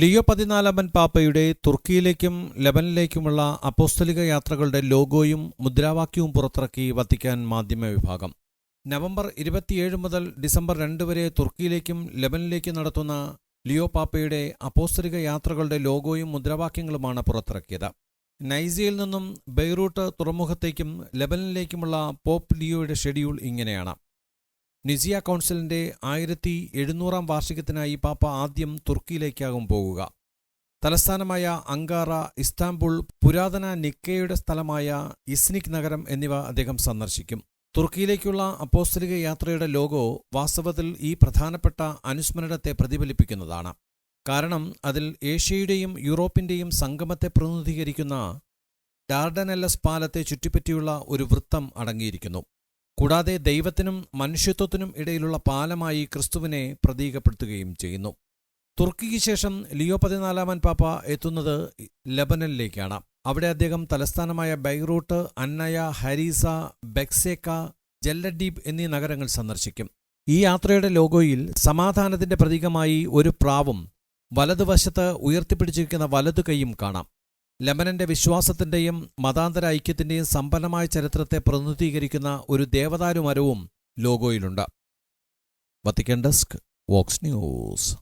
Leo പതിനാലാമൻ പാപ്പയുടെ തുർക്കിയിലേക്കും ലെബനിലേക്കുമുള്ള അപ്പോസ്തലിക യാത്രകളുടെ ലോഗോയും മുദ്രാവാക്യവും പുറത്തിറക്കി വത്തിക്കാൻ മാധ്യമ വിഭാഗം. നവംബർ ഇരുപത്തിയേഴ് മുതൽ ഡിസംബർ രണ്ട് വരെ തുർക്കിയിലേക്കും ലെബനിലേക്കും നടത്തുന്ന ലിയോ പാപ്പയുടെ അപ്പോസ്തലിക യാത്രകളുടെ ലോഗോയും മുദ്രാവാക്യങ്ങളുമാണ് പുറത്തിറക്കിയത്. നൈസിയയിൽ നിന്നും ബെയ്റൂട്ട് തുറമുഖത്തേക്കും ലെബനിലേക്കുമുള്ള പോപ്പ് ലിയോയുടെ ഷെഡ്യൂൾ ഇങ്ങനെയാണ്. നിസിയ കൗൺസിലിന്റെ ആയിരത്തി എഴുന്നൂറാം വാർഷികത്തിനായി പാപ്പ ആദ്യം തുർക്കിയിലേക്കാകും പോകുക. തലസ്ഥാനമായ അങ്കാറ ഇസ്താംബുൾ പുരാതന നിക്കയുടെ സ്ഥലമായ ഇസ്നിക് നഗരം എന്നിവ അദ്ദേഹം സന്ദർശിക്കും. തുർക്കിയിലേക്കുള്ള അപ്പോസ്തലിക യാത്രയുടെ ലോഗോ വാസ്തവത്തിൽ ഈ പ്രധാനപ്പെട്ട അനുസ്മരണത്തെ പ്രതിഫലിപ്പിക്കുന്നതാണ്. കാരണം അതിൽ ഏഷ്യയുടെയും യൂറോപ്പിന്റെയും സംഗമത്തെ പ്രതിനിധീകരിക്കുന്ന ഡാർഡനെല്ലസ് പാലത്തെ ചുറ്റിപ്പറ്റിയുള്ള ഒരു വൃത്തം അടങ്ങിയിരിക്കുന്നു. കൂടാതെ ദൈവത്തിനും മനുഷ്യത്വത്തിനും ഇടയിലുള്ള പാലമായി ക്രിസ്തുവിനെ പ്രതീകപ്പെടുത്തുകയും ചെയ്യുന്നു. തുർക്കിക്ക് ശേഷം ലിയോ പതിനാലാമൻ പാപ്പ എത്തുന്നത് ലബനനിലേക്കാണ്. അവിടെ അദ്ദേഹം തലസ്ഥാനമായ ബൈറൂട്ട് അന്നയ ഹരീസ ബെക്സേക്ക ജല്ലഡീപ് എന്നീ നഗരങ്ങൾ സന്ദർശിക്കും. ഈ യാത്രയുടെ ലോഗോയിൽ സമാധാനത്തിന്റെ പ്രതീകമായി ഒരു പ്രാവും വലതുവശത്ത് ഉയർത്തിപ്പിടിച്ചിരിക്കുന്ന വലതു കൈയും കാണാം. ലെബനന്റെ വിശ്വാസത്തിന്റെയും മതാന്തര ഐക്യത്തിന്റെയും സമ്പന്നമായ ചരിത്രത്തെ പ്രതിനിധീകരിക്കുന്ന ഒരു ദേവദാരു മരവും ലോഗോയിലുണ്ട്. Vatican desk Vox news.